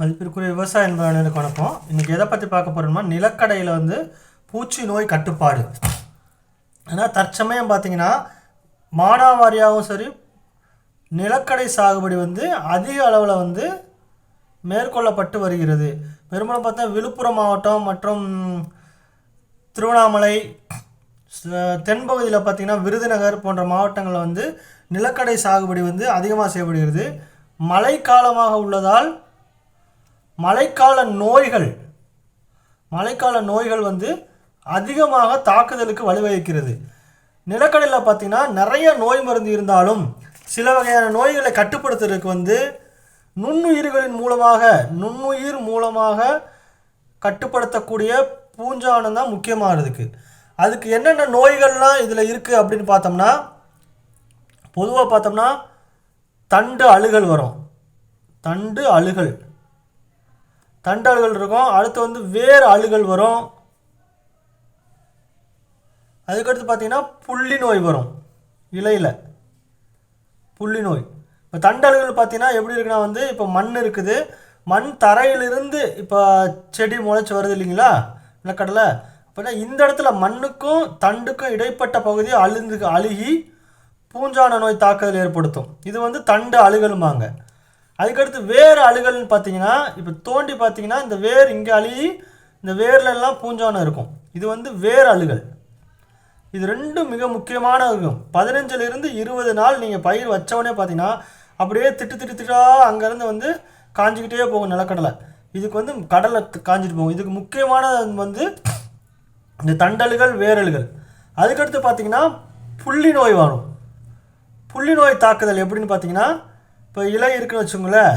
மதிப்பிற்குரிய விவசாய என்பவர்களுக்கு வணக்கம். இன்றைக்கி எதை பற்றி பார்க்க போகிறோம்னா நிலக்கடையில் வந்து பூச்சி நோய் கட்டுப்பாடு. ஏன்னா தற்சமயம் பார்த்தீங்கன்னா மானாவாரியாகவும் சரி நிலக்கடை சாகுபடி வந்து அதிக அளவில் வந்து மேற்கொள்ளப்பட்டு வருகிறது. பெரும்பாலும் பார்த்தா விழுப்புரம் மாவட்டம் மற்றும் திருவண்ணாமலை தென்பகுதியில் பார்த்தீங்கன்னா விருதுநகர் போன்ற மாவட்டங்களில் வந்து நிலக்கடை சாகுபடி வந்து அதிகமாக செய்யப்படுகிறது. மழைக்காலமாக உள்ளதால் மழைக்கால நோய்கள் மழைக்கால நோய்கள் வந்து அதிகமாக தாக்குதலுக்கு வழிவகுக்கிறது. நிலக்கடலில் பார்த்தீங்கன்னா நிறைய நோய் மருந்து இருந்தாலும் சில வகையான நோய்களை கட்டுப்படுத்துறதுக்கு வந்து நுண்ணுயிர்களின் மூலமாக நுண்ணுயிர் மூலமாக கட்டுப்படுத்தக்கூடிய பூஞ்சானம் தான் முக்கியமாக இருக்கு அதுக்கு என்னென்ன நோய்கள்லாம் இதில் இருக்குது அப்படின்னு பார்த்தோம்னா பொதுவாக பார்த்தோம்னா தண்டு அழுகல் வரும். தண்டு அழுகல். தண்டு அழுகல் இருக்கும். அடுத்து வந்து வேர் அழுகல் வரும். அதுக்கடுத்து பார்த்தீங்கன்னா புள்ளி நோய் வரும். இலையில். புள்ளி நோய். இப்போ தண்டல்கள் பார்த்தீங்கன்னா எப்படி இருக்குன்னா வந்து இப்போ மண் இருக்குது. மண் தரையிலிருந்து இப்போ செடி முளைச்சி வருது இல்லைங்களா? நிலக்கடலை. அப்படின்னா இந்த இடத்துல மண்ணுக்கும் தண்டுக்கும் இடைப்பட்ட பகுதி அழுந்து அழுகி பூஞ்சான நோய் தாக்குதல் ஏற்படுத்தும். இது வந்து தண்டு அழுகலுமாங்க அதுக்கடுத்து வேர் அழுகல்னு பார்த்தீங்கன்னா இப்போ தோண்டி பார்த்தீங்கன்னா இந்த வேர் இங்கே அழுகி இந்த வேர்லெல்லாம் பூஞ்சோன பூஞ்சானம் இருக்கும். இது வந்து வேர் அழுகல். இது ரெண்டும் மிக முக்கியமான இருக்கும் பதினஞ்சுலேருந்து இருபது நாள் நீங்கள் பயிர் வச்சவொடனே பார்த்தீங்கன்னா அப்படியே திட்டு திட்டு திட்டா அங்கேருந்து வந்து காஞ்சிக்கிட்டே போகும் நிலக்கடலை. இதுக்கு வந்து கடலை காஞ்சிட்டு போகும். இதுக்கு முக்கியமானது வந்து இந்த தண்டல்கள் வேரல்கள் அதுக்கடுத்து பார்த்தீங்கன்னா புள்ளி நோய் வரும். புள்ளி நோய் தாக்குதல் எப்படின்னு பார்த்தீங்கன்னா இப்போ இலை இருக்குன்னு வச்சுங்களேன்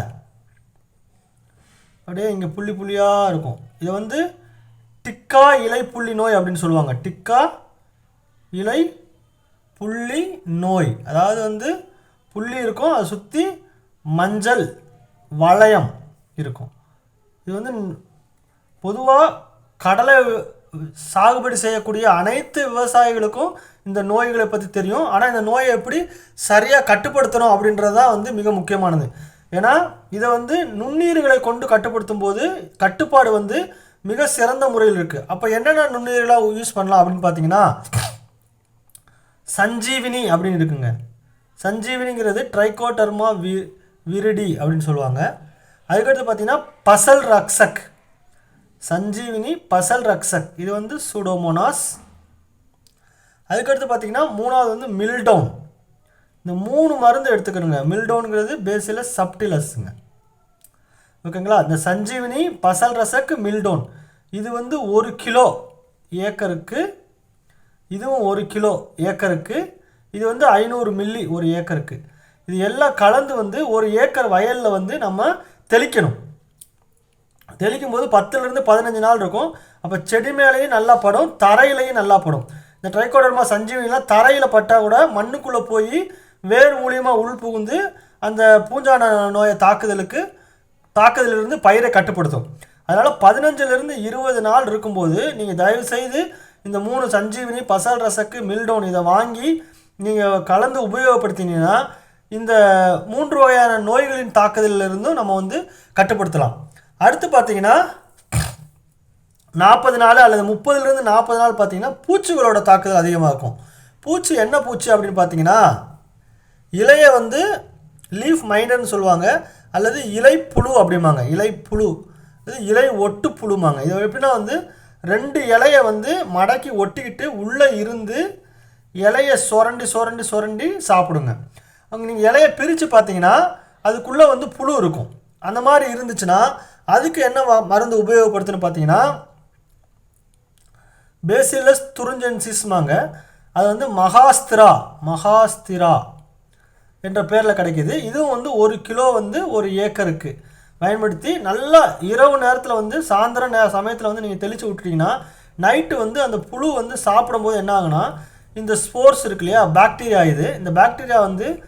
அப்படியே இங்கே புள்ளி புள்ளியாக இருக்கும். இதை வந்து டிக்கா இலை புள்ளி நோய் அப்படின்னு சொல்லுவாங்க. டிக்கா இலை புள்ளி நோய். அதாவது வந்து புள்ளி இருக்கும் அதை சுற்றி மஞ்சள் வளையம் இருக்கும். இது வந்து பொதுவாக கடலை சாகுபடி செய்யக்கூடிய அனைத்து விவசாயிகளுக்கும் இந்த நோய்களை பற்றி தெரியும். ஆனால் இந்த நோயை எப்படி சரியாக கட்டுப்படுத்தணும் அப்படின்றது தான் வந்து மிக முக்கியமானது. ஏன்னா இதை வந்து நுண்ணீர்களை கொண்டு கட்டுப்படுத்தும் போது கட்டுப்பாடு வந்து மிக சிறந்த முறையில் இருக்குது அப்போ என்னென்ன நுண்ணீர்களாக யூஸ் பண்ணலாம் அப்படின்னு பார்த்தீங்கன்னா சஞ்சீவினி அப்படின்னு இருக்குங்க. சஞ்சீவினிங்கிறது ட்ரைகோடர்மா வி விரிடி அப்படின்னு சொல்லுவாங்க. அதுக்கடுத்து பார்த்தீங்கன்னா பசல் ரக்சக். சஞ்சீவினி பசல் ரக்சக். இது வந்து சூடோமோனாஸ் அதுக்கடுத்து பார்த்தீங்கன்னா மூணாவது வந்து மில்டவுன் இந்த மூணு மருந்து எடுத்துக்கணுங்க. மில்டவுனுங்கிறது பேசிலஸ் சப்டிலஸ்ங்க ஓகேங்களா? இந்த சஞ்சீவினி பசல் ரசக்கு மில்டோன் இது வந்து ஒரு கிலோ ஏக்கருக்கு இதுவும் ஒரு கிலோ ஏக்கருக்கு இது வந்து ஐநூறு மில்லி ஒரு ஏக்கருக்கு. இது எல்லாம் கலந்து வந்து ஒரு ஏக்கர் வயலில் வந்து நம்ம தெளிக்கணும். தெளிக்கும் போது பத்துலேருந்து பதினஞ்சு நாள் இருக்கும். அப்போ செடி மேலேயும் நல்லா படும் தரையிலையும் நல்லா படும். இந்த ட்ரைகோடர்மா சஞ்சீவிலாம் தரையில் பட்டால் கூட மண்ணுக்குள்ளே போய் வேர் மூலியமாக உள் புகுந்து அந்த பூஞ்சான நோயை தாக்குதலுக்கு தாக்குதலிருந்து பயிரை கட்டுப்படுத்தும். அதனால் பதினஞ்சுலேருந்து இருபது நாள் இருக்கும்போது நீங்கள் தயவு செய்து இந்த மூணு சஞ்சீவினி பசால் ரசக்கு மில்டோன் இதை வாங்கி நீங்கள் கலந்து உபயோகப்படுத்தினீங்கன்னா இந்த மூன்று வகையான நோய்களின் தாக்குதலிலிருந்தும் நம்ம வந்து கட்டுப்படுத்தலாம். அடுத்து பார்த்தீங்கன்னா நாற்பது நாள் அல்லது முப்பதுலேருந்து நாற்பது நாள் பார்த்தீங்கன்னா பூச்சிகளோட தாக்குதல் அதிகமாக இருக்கும். பூச்சி என்ன பூச்சி அப்படின்னு பார்த்தீங்கன்னா இலையை வந்து லீஃப் மைண்டர்னு சொல்லுவாங்க. அல்லது இலை புழு அப்படிம்பாங்க. இலை புழு. இது இலை ஒட்டு புழுமாங்க இது எப்படின்னா வந்து ரெண்டு இலையை வந்து மடக்கி ஒட்டிக்கிட்டு உள்ளே இருந்து இலையை சுரண்டி சுரண்டி சுரண்டி சாப்பிடுங்க. அங்கே நீங்கள் இலையை பிரித்து பார்த்தீங்கன்னா அதுக்குள்ளே வந்து புழு இருக்கும். அந்த மாதிரி இருந்துச்சுன்னா அதுக்கு என்ன மருந்து உபயோகப்படுத்துன்னு பார்த்தீங்கன்னா பேசிலஸ் துருஞ்சென்சிஸ்மாங்க. அது வந்து மகாஸ்திரா மகாஸ்திரா என்ற பேரில் கிடைக்கிது. இதுவும் வந்து ஒரு கிலோ வந்து ஒரு ஏக்கருக்கு. பயன்படுத்தி நல்லா இரவு நேரத்தில் வந்து சாயந்தர நே சமயத்தில் வந்து நீங்கள் தெளித்து விட்டுட்டீங்கன்னா நைட்டு வந்து அந்த புழு வந்து சாப்பிடும்போது என்ன ஆகுனா இந்த ஸ்போர்ஸ் இருக்கு இல்லையா பாக்டீரியா இது இந்த பாக்டீரியா வந்து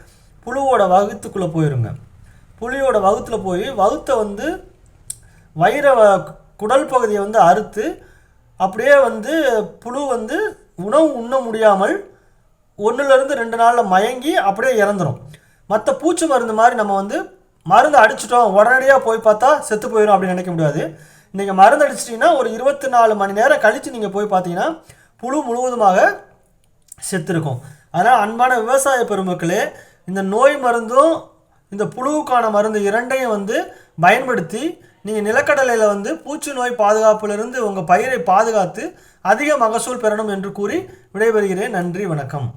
புழுவோட வகுத்துக்குள்ளே போயிருங்க. புளியோட வகுத்தில் போய் வகுத்தை வந்து வயிற வ- குடல் பகுதியை வந்து அறுத்து அப்படியே வந்து புழு வந்து உணவு உண்ண முடியாமல் ஒன்றுலேருந்து ரெண்டு நாளில் மயங்கி அப்படியே இறந்துரும். மற்ற பூச்சி மருந்து மாதிரி நம்ம வந்து மருந்து அடிச்சிட்டோம் உடனடியாக போய் பார்த்தா செத்து போயிடும் அப்படின்னு நினைக்க முடியாது. நீங்கள் மருந்து அடிச்சிட்டிங்கன்னா ஒரு இருபத்தி நாலு மணி நேரம் கழித்து நீங்கள் போய் பார்த்தீங்கன்னா புழு முழுவதுமாக செத்துருக்கும். அதனால் அன்பான விவசாய பெருமக்களே இந்த நோய் மருந்தும் இந்த புழுவுக்கான மருந்து இரண்டையும் வந்து பயன்படுத்தி நீங்கள் நிலக்கடலையில் வந்து பூச்சி நோய் பாதுகாப்பிலிருந்து உங்கள் பயிரை பாதுகாத்து அதிக மகசூல் பெறணும் என்று கூறி விடைபெறுகிறேன். நன்றி வணக்கம்.